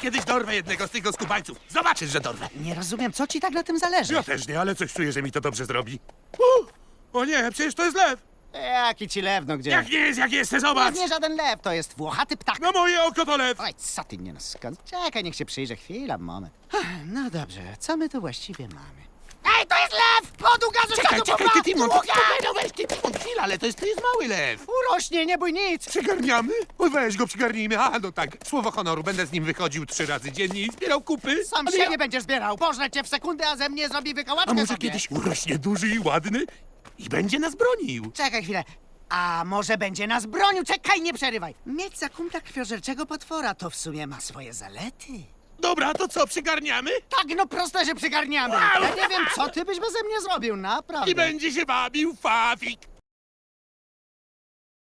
kiedyś dorwę jednego z tych skubańców. Zobaczysz, że dorwę. Nie rozumiem, co ci tak na tym zależy. Ja też nie, ale coś czuję, że mi to dobrze zrobi. U! O nie, przecież to jest lew. Jaki ci lew, no gdzie? Jak nie jest, jak jest, To zobacz. nie żaden lew, to jest włochaty ptak. No moje oko to lew. Oj, co ty nie nas skąd? Czekaj, niech się przyjrzy. Chwila, moment. No dobrze, co my tu właściwie mamy? Ej, to jest lew! Od ugazu Czekaj, czekaj, po ty Timon, prostu, ty, ty chwila, ale to jest, to jest mały lew. Urośnie, nie bój nic! Przygarniamy? Oj, weź go, przygarnijmy. A, no tak, słowo honoru, będę z nim wychodził trzy razy dziennie i zbierał kupy. Sam Ale się ja- nie będziesz zbierał. Pożrę cię w sekundę, a ze mnie zrobi wykałaczkę A może sobie. kiedyś urośnie duży i ładny i będzie nas bronił? Czekaj chwilę. A może będzie nas bronił? Czekaj, nie przerywaj. Mieć za kumpla krwiożerczego potwora to w sumie ma swoje zalety. Dobra, to co, przygarniamy? Tak, no proste, że przygarniamy. Ja nie wiem, co ty byś beze mnie zrobił, naprawdę. I będzie się bawił Fafik.